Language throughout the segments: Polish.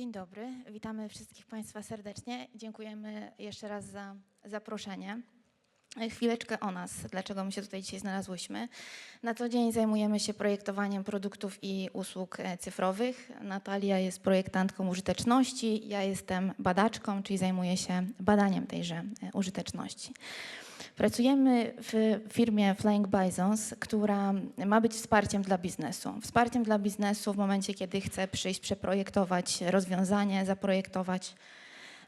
Dzień dobry, witamy wszystkich Państwa serdecznie. Dziękujemy jeszcze raz za zaproszenie. Chwileczkę o nas, dlaczego my się tutaj dzisiaj znalazłyśmy. Na co dzień zajmujemy się projektowaniem produktów i usług e, cyfrowych. Natalia jest projektantką użyteczności, ja jestem badaczką, czyli zajmuję się badaniem tejże e, użyteczności. Pracujemy w firmie Flying Bisons, która ma być wsparciem dla biznesu. Wsparciem dla biznesu w momencie, kiedy chce przyjść, przeprojektować rozwiązanie, zaprojektować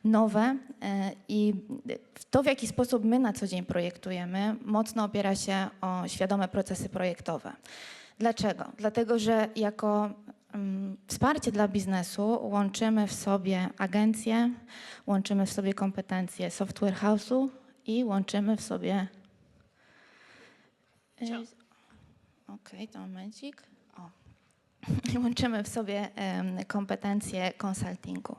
nowe e, i to, w jaki sposób my na co dzień projektujemy, mocno opiera się o świadome procesy projektowe. Dlaczego? Dlatego, że jako mm, wsparcie dla biznesu łączymy w sobie agencje, łączymy w sobie kompetencje software house'u i łączymy w sobie. e, Okej, to momencik. O. Łączymy w sobie kompetencje konsultingu.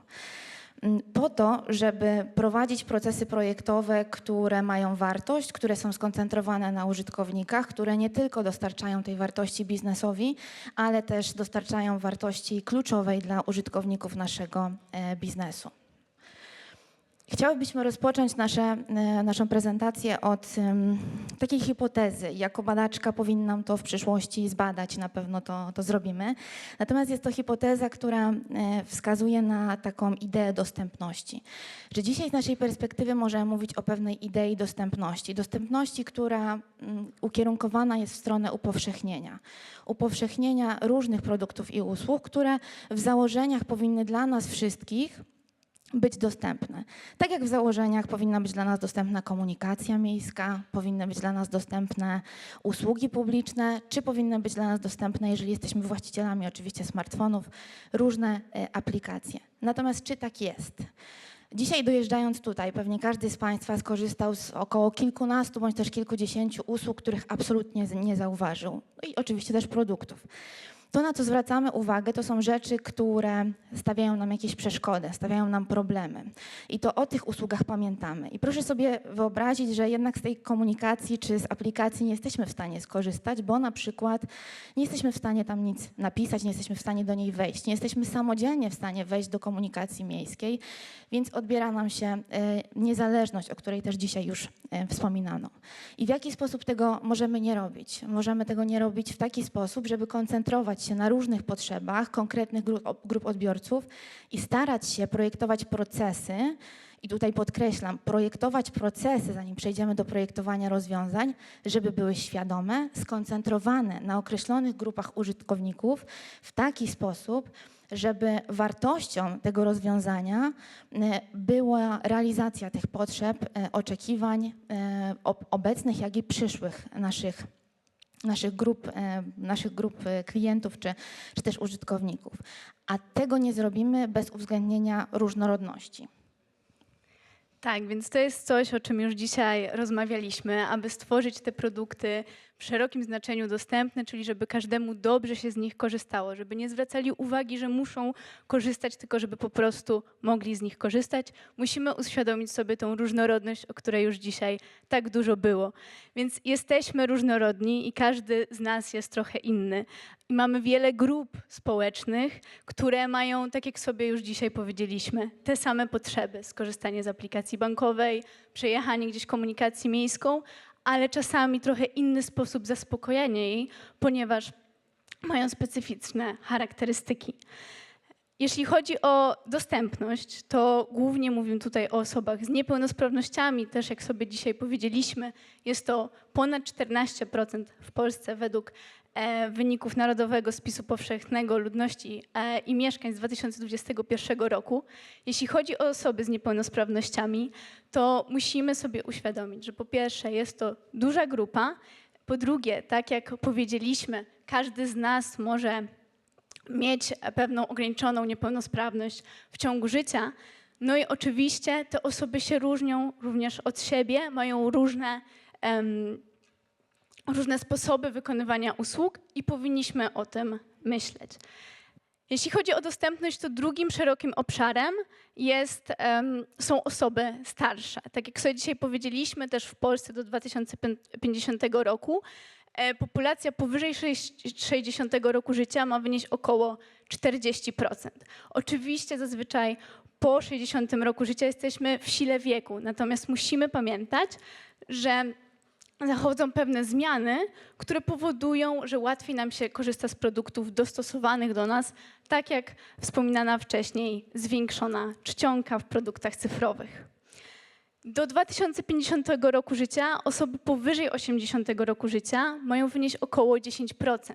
Mm, Po to, żeby prowadzić procesy projektowe, które mają wartość, które są skoncentrowane na użytkownikach, które nie tylko dostarczają tej wartości biznesowi, ale też dostarczają wartości kluczowej dla użytkowników naszego e, biznesu. Chciałybyśmy rozpocząć nasze, e, naszą prezentację od takiej hipotezy. Jako badaczka powinnam to w przyszłości zbadać, na pewno to, to zrobimy. Natomiast jest to hipoteza, która e, wskazuje na taką ideę dostępności. Że dzisiaj z naszej perspektywy możemy mówić o pewnej idei dostępności. Dostępności, która ukierunkowana jest w stronę upowszechnienia. Upowszechnienia różnych produktów i usług, które w założeniach powinny dla nas wszystkich być dostępne. Tak jak w założeniach powinna być dla nas dostępna komunikacja miejska, powinny być dla nas dostępne usługi publiczne, czy powinny być dla nas dostępne, jeżeli jesteśmy właścicielami oczywiście smartfonów, różne e, aplikacje. Natomiast czy tak jest? Dzisiaj dojeżdżając tutaj, pewnie każdy z Państwa skorzystał z około kilkunastu bądź też kilkudziesięciu usług, których absolutnie nie zauważył. No i oczywiście też produktów. To, na co zwracamy uwagę, to są rzeczy, które stawiają nam jakieś przeszkody, stawiają nam problemy. I to o tych usługach pamiętamy. I proszę sobie wyobrazić, że jednak z tej komunikacji czy z aplikacji nie jesteśmy w stanie skorzystać, bo na przykład nie jesteśmy w stanie tam nic napisać, nie jesteśmy w stanie do niej wejść, nie jesteśmy samodzielnie w stanie wejść do komunikacji miejskiej, więc odbiera nam się e, niezależność, o której też dzisiaj już e, wspominano. I w jaki sposób tego możemy nie robić? Możemy tego nie robić w taki sposób, żeby koncentrować się na różnych potrzebach konkretnych grup, odbiorców i starać się projektować procesy, i tutaj podkreślam, projektować procesy, zanim przejdziemy do projektowania rozwiązań, żeby były świadome, skoncentrowane na określonych grupach użytkowników w taki sposób, żeby wartością tego rozwiązania e, była realizacja tych potrzeb, e, oczekiwań e, ob- obecnych, jak i przyszłych naszych naszych grup, e, naszych grup e, klientów czy, czy też użytkowników. A tego nie zrobimy bez uwzględnienia różnorodności. Tak, więc to jest coś, o czym już dzisiaj rozmawialiśmy, aby stworzyć te produkty w szerokim znaczeniu dostępne, czyli żeby każdemu dobrze się z nich korzystało, żeby nie zwracali uwagi, że muszą korzystać, tylko żeby po prostu mogli z nich korzystać. Musimy uświadomić sobie tą różnorodność, o której już dzisiaj tak dużo było. Więc jesteśmy różnorodni i każdy z nas jest trochę inny. I mamy wiele grup społecznych, które mają, tak jak sobie już dzisiaj powiedzieliśmy, te same potrzeby: skorzystanie z aplikacji bankowej, przejechanie gdzieś komunikacji miejską, ale czasami trochę inny sposób zaspokojenia jej, ponieważ mają specyficzne charakterystyki. Jeśli chodzi o dostępność, to głównie mówimy tutaj o osobach z niepełnosprawnościami. Też jak sobie dzisiaj powiedzieliśmy, jest to ponad 14% w Polsce według wyników Narodowego Spisu Powszechnego Ludności e, i Mieszkań z 2021 roku. Jeśli chodzi o osoby z niepełnosprawnościami, to musimy sobie uświadomić, że po pierwsze jest to duża grupa, po drugie, tak jak powiedzieliśmy, każdy z nas może mieć pewną ograniczoną niepełnosprawność w ciągu życia. No i oczywiście te osoby się różnią również od siebie, mają różne, em, różne sposoby wykonywania usług i powinniśmy o tym myśleć. Jeśli chodzi o dostępność, to drugim szerokim obszarem jest, są osoby starsze. Tak jak sobie dzisiaj powiedzieliśmy, też w Polsce do 2050 roku e, populacja powyżej sześć- 60 roku życia ma wynieść około 40%. Oczywiście zazwyczaj po 60 roku życia jesteśmy w sile wieku, natomiast musimy pamiętać, że zachodzą pewne zmiany, które powodują, że łatwiej nam się korzysta z produktów dostosowanych do nas, tak jak wspominana wcześniej zwiększona czcionka w produktach cyfrowych. Do 2050 roku życia osoby powyżej 80 roku życia mają wynieść około 10%.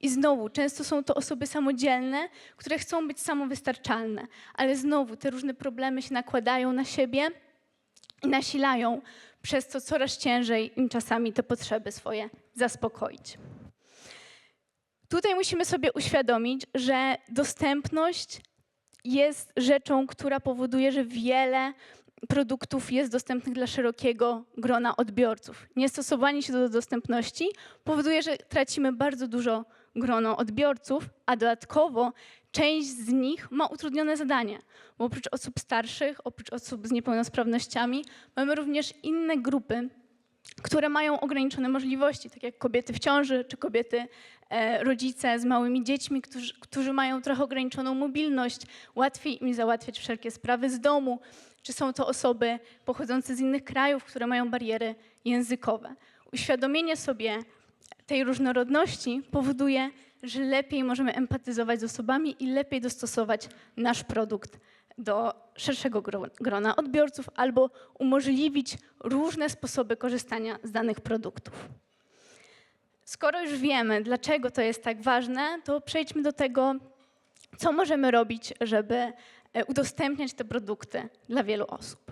I znowu, często są to osoby samodzielne, które chcą być samowystarczalne, ale znowu te różne problemy się nakładają na siebie i nasilają, przez co coraz ciężej im czasami te potrzeby swoje zaspokoić. Tutaj musimy sobie uświadomić, że dostępność jest rzeczą, która powoduje, że wiele produktów jest dostępnych dla szerokiego grona odbiorców. Niestosowanie się do dostępności powoduje, że tracimy bardzo dużo grono odbiorców, a dodatkowo część z nich ma utrudnione zadanie, bo oprócz osób starszych, oprócz osób z niepełnosprawnościami, mamy również inne grupy, które mają ograniczone możliwości, tak jak kobiety w ciąży czy kobiety e, rodzice z małymi dziećmi, którzy, którzy mają trochę ograniczoną mobilność, łatwiej im załatwiać wszelkie sprawy z domu, czy są to osoby pochodzące z innych krajów, które mają bariery językowe. Uświadomienie sobie tej różnorodności powoduje, że lepiej możemy empatyzować z osobami i lepiej dostosować nasz produkt do szerszego gro- grona odbiorców albo umożliwić różne sposoby korzystania z danych produktów. Skoro już wiemy, dlaczego to jest tak ważne, to przejdźmy do tego, co możemy robić, żeby e, udostępniać te produkty dla wielu osób.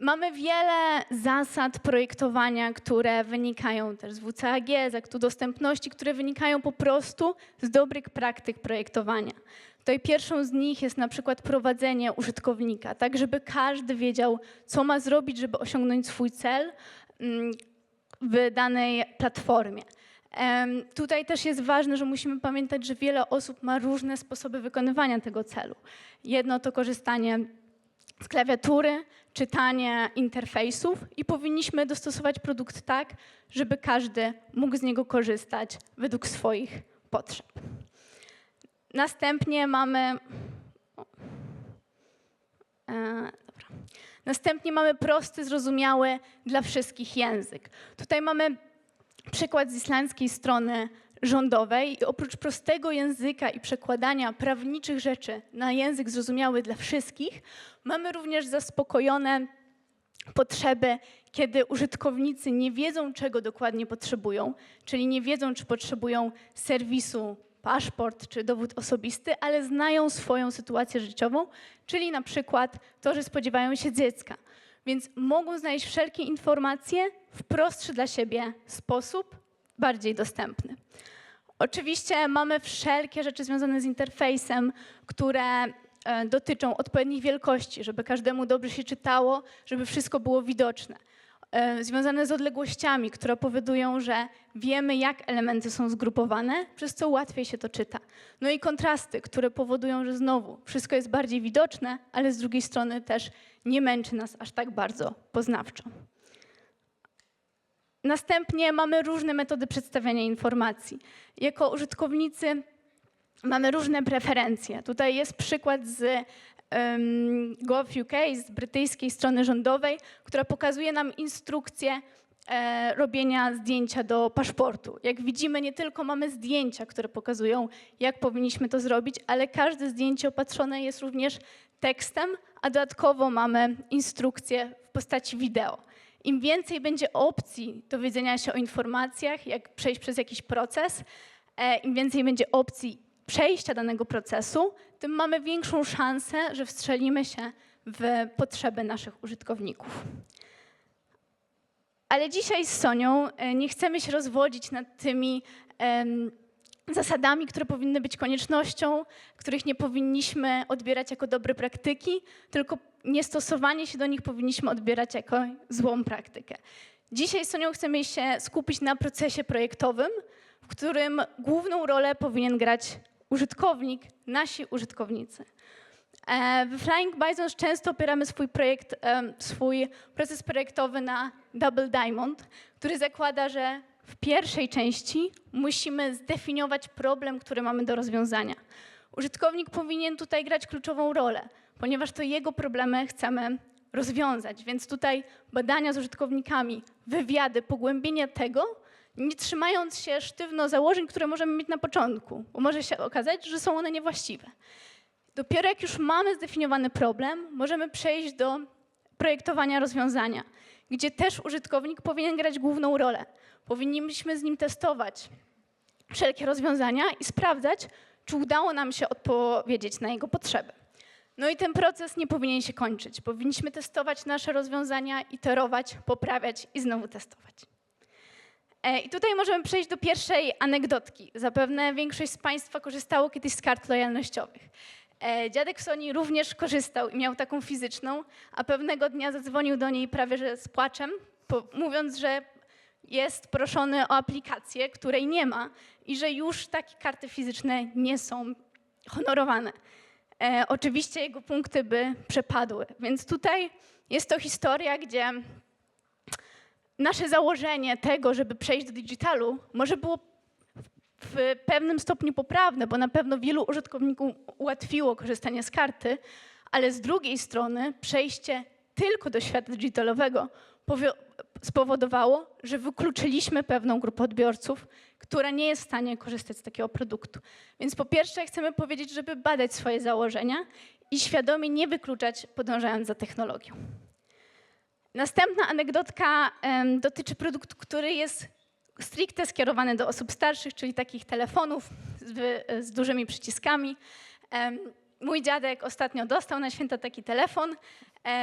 Mamy wiele zasad projektowania, które wynikają też z WCAG, z aktu dostępności, które wynikają po prostu z dobrych praktyk projektowania. Tutaj pierwszą z nich jest na przykład prowadzenie użytkownika, tak żeby każdy wiedział, co ma zrobić, żeby osiągnąć swój cel mm, w danej platformie. Tutaj też jest ważne, że musimy pamiętać, że wiele osób ma różne sposoby wykonywania tego celu. Jedno to korzystanie z klawiatury, czytanie interfejsów i powinniśmy dostosować produkt tak, żeby każdy mógł z niego korzystać według swoich potrzeb. Następnie mamy. E. Następnie mamy prosty, zrozumiały dla wszystkich język. Tutaj mamy przykład z islandzkiej strony rządowej i oprócz prostego języka i przekładania prawniczych rzeczy na język zrozumiały dla wszystkich, mamy również zaspokojone potrzeby, kiedy użytkownicy nie wiedzą, czego dokładnie potrzebują, czyli nie wiedzą, czy potrzebują serwisu paszport czy dowód osobisty, ale znają swoją sytuację życiową, czyli na przykład to, że spodziewają się dziecka. Więc mogą znaleźć wszelkie informacje w prostszy dla siebie sposób, bardziej dostępny. Oczywiście mamy wszelkie rzeczy związane z interfejsem, które e, dotyczą odpowiednich wielkości, żeby każdemu dobrze się czytało, żeby wszystko było widoczne. E, Związane z odległościami, które powodują, że wiemy, jak elementy są zgrupowane, przez co łatwiej się to czyta. No i kontrasty, które powodują, że znowu wszystko jest bardziej widoczne, ale z drugiej strony też nie męczy nas aż tak bardzo poznawczo. Następnie mamy różne metody przedstawiania informacji. Jako użytkownicy mamy różne preferencje. Tutaj jest przykład z um, Gov.uk, z brytyjskiej strony rządowej, która pokazuje nam instrukcję e, robienia zdjęcia do paszportu. Jak widzimy, nie tylko mamy zdjęcia, które pokazują, jak powinniśmy to zrobić, ale każde zdjęcie opatrzone jest również tekstem, a dodatkowo mamy instrukcję w postaci wideo. Im więcej będzie opcji dowiedzenia się o informacjach, jak przejść przez jakiś proces, e, im więcej będzie opcji przejścia danego procesu, tym mamy większą szansę, że wstrzelimy się w potrzeby naszych użytkowników. Ale dzisiaj z Sonią e, nie chcemy się rozwodzić nad tymi zasadami, które powinny być koniecznością, których nie powinniśmy odbierać jako dobre praktyki, tylko niestosowanie się do nich powinniśmy odbierać jako złą praktykę. Dzisiaj z Sonią chcemy się skupić na procesie projektowym, w którym główną rolę powinien grać użytkownik, nasi użytkownicy. E, W Flying Bisons często opieramy swój projekt, swój proces projektowy na Double Diamond, który zakłada, że w pierwszej części musimy zdefiniować problem, który mamy do rozwiązania. Użytkownik powinien tutaj grać kluczową rolę, ponieważ to jego problemy chcemy rozwiązać. Więc tutaj badania z użytkownikami, wywiady, pogłębienie tego, nie trzymając się sztywno założeń, które możemy mieć na początku, bo może się okazać, że są one niewłaściwe. Dopiero jak już mamy zdefiniowany problem, możemy przejść do projektowania rozwiązania, gdzie też użytkownik powinien grać główną rolę. Powinniśmy z nim testować wszelkie rozwiązania i sprawdzać, czy udało nam się odpowiedzieć na jego potrzeby. No i ten proces nie powinien się kończyć. Powinniśmy testować nasze rozwiązania, iterować, poprawiać i znowu testować. E, I tutaj możemy przejść do pierwszej anegdotki. Zapewne większość z Państwa korzystało kiedyś z kart lojalnościowych. E, Dziadek Soni również korzystał i miał taką fizyczną, a pewnego dnia zadzwonił do niej prawie że z płaczem, mówiąc, że jest proszony o aplikację, której nie ma i że już takie karty fizyczne nie są honorowane. E, oczywiście jego punkty by przepadły, więc tutaj jest to historia, gdzie nasze założenie tego, żeby przejść do digitalu, może było w pewnym stopniu poprawne, bo na pewno wielu użytkowników ułatwiło korzystanie z karty, ale z drugiej strony przejście tylko do świata digitalowego spowodowało, że wykluczyliśmy pewną grupę odbiorców, która nie jest w stanie korzystać z takiego produktu. Więc po pierwsze chcemy powiedzieć, żeby badać swoje założenia i świadomie nie wykluczać, podążając za technologią. Następna anegdotka em, dotyczy produktu, który jest stricte skierowany do osób starszych, czyli takich telefonów z, z dużymi przyciskami. Em, Mój dziadek ostatnio dostał na święta taki telefon,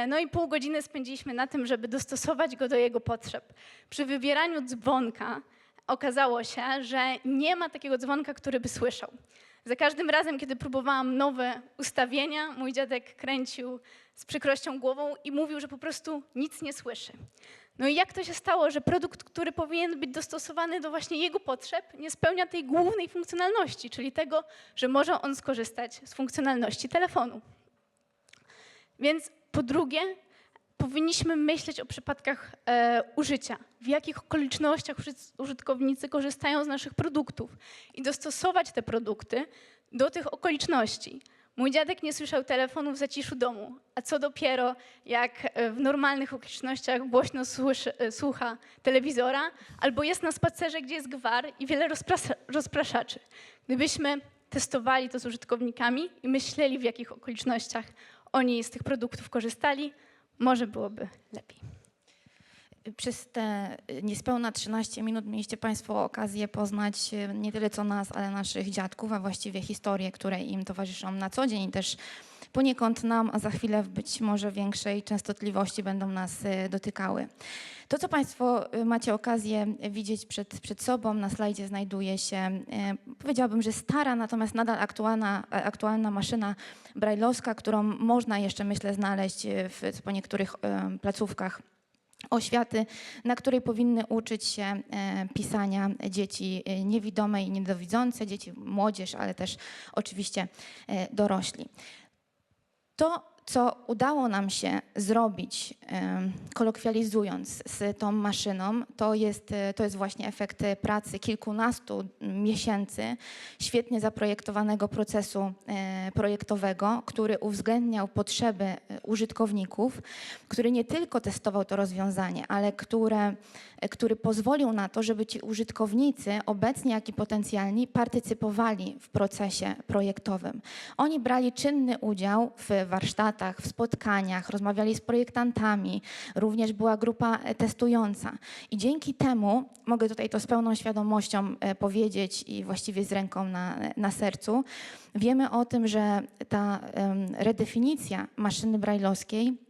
no i pół godziny spędziliśmy na tym, żeby dostosować go do jego potrzeb. Przy wybieraniu dzwonka okazało się, że nie ma takiego dzwonka, który by słyszał. Za każdym razem, kiedy próbowałam nowe ustawienia, mój dziadek kręcił z przykrością głową i mówił, że po prostu nic nie słyszy. No i jak to się stało, że produkt, który powinien być dostosowany do właśnie jego potrzeb, nie spełnia tej głównej funkcjonalności, czyli tego, że może on skorzystać z funkcjonalności telefonu. Więc po drugie, powinniśmy myśleć o przypadkach e, użycia, w jakich okolicznościach uży- użytkownicy korzystają z naszych produktów i dostosować te produkty do tych okoliczności. Mój dziadek nie słyszał telefonu w zaciszu domu, a co dopiero jak e, w normalnych okolicznościach głośno słyszy, e, słucha telewizora albo jest na spacerze, gdzie jest gwar i wiele rozprasza, rozpraszaczy. Gdybyśmy testowali to z użytkownikami i myśleli, w jakich okolicznościach oni z tych produktów korzystali, może byłoby lepiej. Przez te y, niespełna 13 minut mieliście Państwo okazję poznać y, nie tyle co nas, ale naszych dziadków, a właściwie historie, które im towarzyszą na co dzień też poniekąd nam, a za chwilę w być może większej częstotliwości będą nas y, dotykały. To, co Państwo y, macie okazję widzieć przed, przed sobą, na slajdzie znajduje się, y, powiedziałabym, że stara, natomiast nadal aktualna, aktualna maszyna brajlowska, którą można jeszcze, myślę, znaleźć w, po niektórych placówkach oświaty, na której powinny uczyć się pisania dzieci niewidome i niedowidzące, dzieci, młodzież, ale też oczywiście dorośli. To, co udało nam się zrobić, kolokwializując z tą maszyną, to jest, e, to jest właśnie efekt pracy kilkunastu miesięcy świetnie zaprojektowanego procesu e, projektowego, który uwzględniał potrzeby e, użytkowników, który nie tylko testował to rozwiązanie, ale które, który pozwolił na to, żeby ci użytkownicy, obecni jak i potencjalni, partycypowali w procesie projektowym. Oni brali czynny udział w warsztatach, w spotkaniach, rozmawiali z projektantami, również była grupa e, testująca. I dzięki temu, mogę tutaj to z pełną świadomością e, powiedzieć i właściwie z ręką na, na sercu, wiemy o tym, że ta redefinicja maszyny brajlowskiej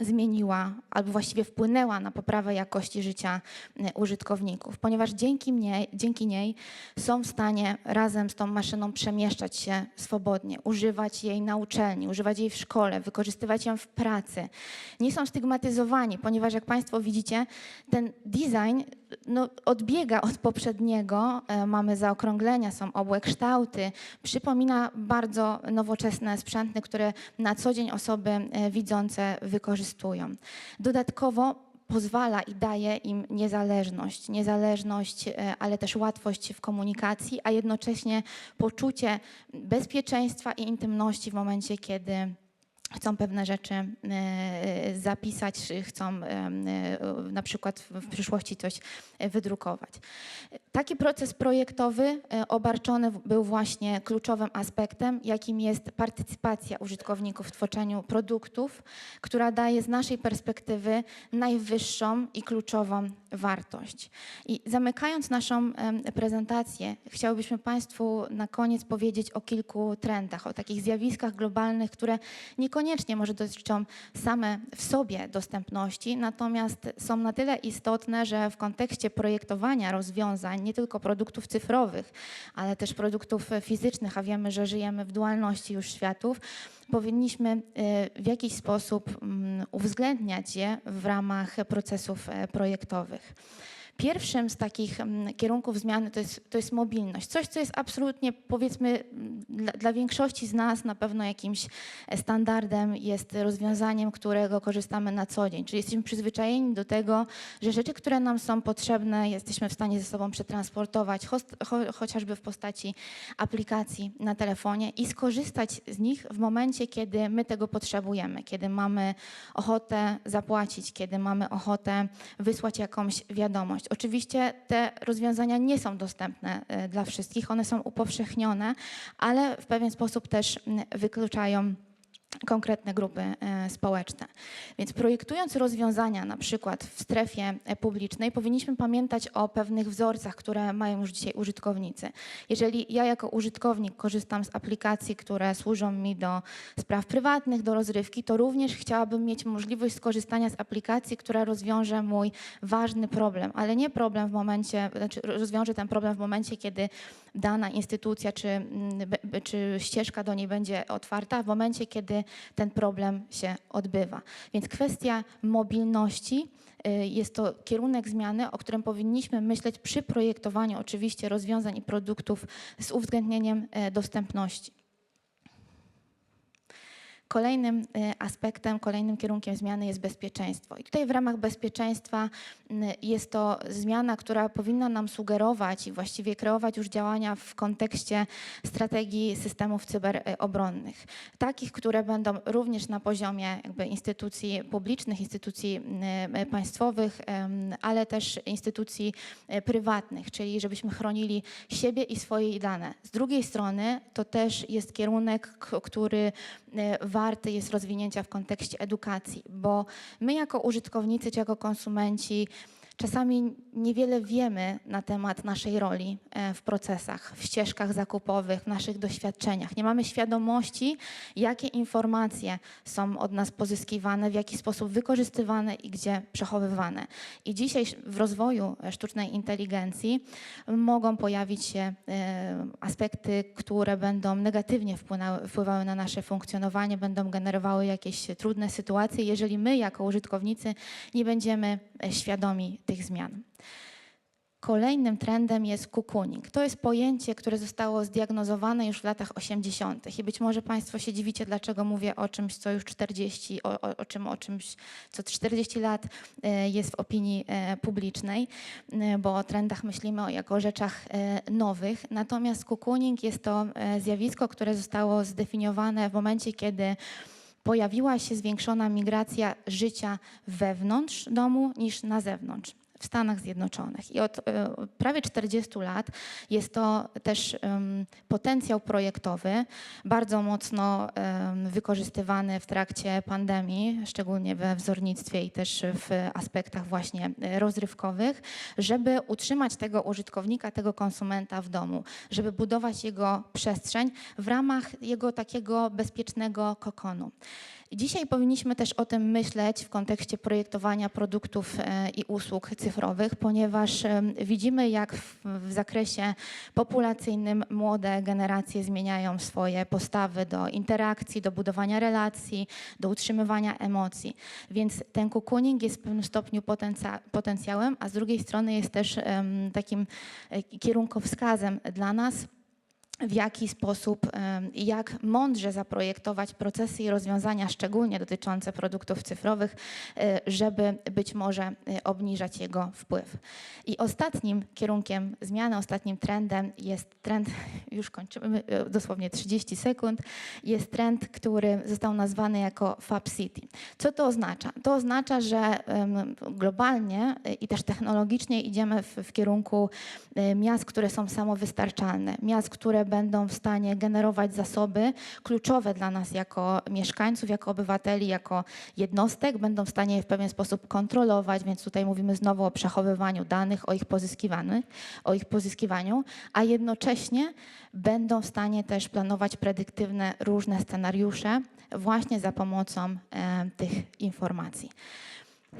zmieniła albo właściwie wpłynęła na poprawę jakości życia e, użytkowników, ponieważ dzięki, mnie, dzięki niej są w stanie razem z tą maszyną przemieszczać się swobodnie, używać jej na uczelni, używać jej w szkole, wykorzystywać ją w pracy. Nie są stygmatyzowani, ponieważ jak Państwo widzicie, ten design no, odbiega od poprzedniego. E, Mamy zaokrąglenia, są obłe kształty. Przypomina bardzo nowoczesne sprzęty, które na co dzień osoby e, widzące wykorzystują. Dodatkowo pozwala i daje im niezależność, niezależność, e, ale też łatwość w komunikacji, a jednocześnie poczucie bezpieczeństwa i intymności w momencie, kiedy chcą pewne rzeczy e, zapisać, chcą e, e, na przykład w przyszłości coś wydrukować. Taki proces projektowy obarczony był właśnie kluczowym aspektem, jakim jest partycypacja użytkowników w tworzeniu produktów, która daje z naszej perspektywy najwyższą i kluczową wartość. I zamykając naszą prezentację, chciałbyśmy Państwu na koniec powiedzieć o kilku trendach, o takich zjawiskach globalnych, które niekoniecznie może dotyczą same w sobie dostępności, natomiast są na tyle istotne, że w kontekście projektowania rozwiązań, nie tylko produktów cyfrowych, ale też produktów fizycznych, a wiemy, że żyjemy w dualności już światów, powinniśmy e, w jakiś sposób mm, uwzględniać je w ramach procesów e, projektowych. Pierwszym z takich mm, kierunków zmiany to jest, to jest mobilność. Coś, co jest absolutnie, powiedzmy, mm, dla, dla większości z nas na pewno jakimś e, standardem, jest rozwiązaniem, którego korzystamy na co dzień. Czyli jesteśmy przyzwyczajeni do tego, że rzeczy, które nam są potrzebne, jesteśmy w stanie ze sobą przetransportować, cho, chociażby w postaci aplikacji na telefonie i skorzystać z nich w momencie, kiedy my tego potrzebujemy, kiedy mamy ochotę zapłacić, kiedy mamy ochotę wysłać jakąś wiadomość. Oczywiście te rozwiązania nie są dostępne e, dla wszystkich, one są upowszechnione, ale w pewien sposób też mm, wykluczają konkretne grupy e, społeczne. Więc projektując rozwiązania na przykład w strefie e, publicznej, powinniśmy pamiętać o pewnych wzorcach, które mają już dzisiaj użytkownicy. Jeżeli ja jako użytkownik korzystam z aplikacji, które służą mi do spraw prywatnych, do rozrywki, to również chciałabym mieć możliwość skorzystania z aplikacji, która rozwiąże mój ważny problem, ale nie problem w momencie, znaczy rozwiąże ten problem w momencie, kiedy dana instytucja czy, mm, czy ścieżka do niej będzie otwarta, w momencie, kiedy ten problem się odbywa. Więc kwestia mobilności y, jest to kierunek zmiany, o którym powinniśmy myśleć przy projektowaniu oczywiście rozwiązań i produktów z uwzględnieniem e, dostępności. Kolejnym y, aspektem, kolejnym kierunkiem zmiany jest bezpieczeństwo. I tutaj w ramach bezpieczeństwa y, jest to zmiana, która powinna nam sugerować i właściwie kreować już działania w kontekście strategii systemów cyberobronnych. Takich, które będą również na poziomie instytucji publicznych, instytucji y, państwowych, ale też instytucji prywatnych, czyli żebyśmy chronili siebie i swoje dane. Z drugiej strony to też jest kierunek, który e, warty jest rozwinięcia w kontekście edukacji, bo my jako użytkownicy czy jako konsumenci czasami niewiele wiemy na temat naszej roli e, w procesach, w ścieżkach zakupowych, w naszych doświadczeniach. Nie mamy świadomości, jakie informacje są od nas pozyskiwane, w jaki sposób wykorzystywane i gdzie przechowywane. I dzisiaj w rozwoju e, sztucznej inteligencji mogą pojawić się e, aspekty, które będą negatywnie wpłynęły, wpływały na nasze funkcjonowanie, będą generowały jakieś trudne sytuacje, jeżeli my jako użytkownicy nie będziemy świadomi tych zmian. Kolejnym trendem jest cocooning. To jest pojęcie, które zostało zdiagnozowane już w latach 80. I być może Państwo się dziwicie, dlaczego mówię o czymś, co już 40, o, o, czym, o czymś, co 40 lat e, jest w opinii e, publicznej, e, bo o trendach myślimy jako o rzeczach nowych. Natomiast cocooning jest to zjawisko, które zostało zdefiniowane w momencie, kiedy pojawiła się zwiększona migracja życia wewnątrz domu niż na zewnątrz. W Stanach Zjednoczonych. I od e, prawie 40 lat jest to też potencjał projektowy, bardzo mocno wykorzystywany w trakcie pandemii, szczególnie we wzornictwie i też w aspektach właśnie e, rozrywkowych, żeby utrzymać tego użytkownika, tego konsumenta w domu, żeby budować jego przestrzeń w ramach jego takiego bezpiecznego kokonu. Dzisiaj powinniśmy też o tym myśleć w kontekście projektowania produktów e, i usług cyfrowych, ponieważ em, widzimy, jak w, zakresie populacyjnym młode generacje zmieniają swoje postawy do interakcji, do budowania relacji, do utrzymywania emocji. Więc ten cocooning jest w pewnym stopniu potencja- potencjałem, a z drugiej strony jest też takim e, kierunkowskazem dla nas, w jaki sposób, jak mądrze zaprojektować procesy i rozwiązania, szczególnie dotyczące produktów cyfrowych, e, żeby być może e, obniżać jego wpływ. I ostatnim kierunkiem zmiany, ostatnim trendem jest trend, już kończymy, e, dosłownie 30 sekund, jest trend, który został nazwany jako Fab City. Co to oznacza? To oznacza, że globalnie i też technologicznie idziemy w, w kierunku miast, które są samowystarczalne, miast, które będą w stanie generować zasoby kluczowe dla nas jako mieszkańców, jako obywateli, jako jednostek, będą w stanie je w pewien sposób kontrolować, więc tutaj mówimy znowu o przechowywaniu danych, o ich pozyskiwaniu, o ich pozyskiwaniu, a jednocześnie będą w stanie też planować predyktywne różne scenariusze właśnie za pomocą e, tych informacji.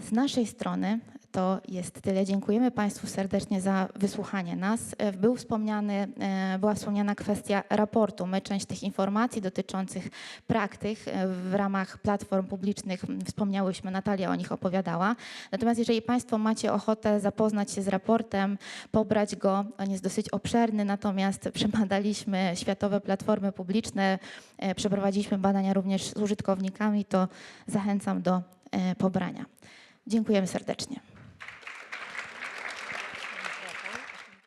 Z naszej strony to jest tyle. Dziękujemy Państwu serdecznie za wysłuchanie nas. E, Był wspomniany, e, była wspomniana kwestia raportu. My część tych informacji dotyczących praktyk e, w ramach platform publicznych wspomniałyśmy, Natalia o nich opowiadała. Natomiast jeżeli Państwo macie ochotę zapoznać się z raportem, pobrać go, on jest dosyć obszerny, natomiast przebadaliśmy światowe platformy publiczne, przeprowadziliśmy badania również z użytkownikami, to zachęcam do pobrania. Dziękujemy serdecznie.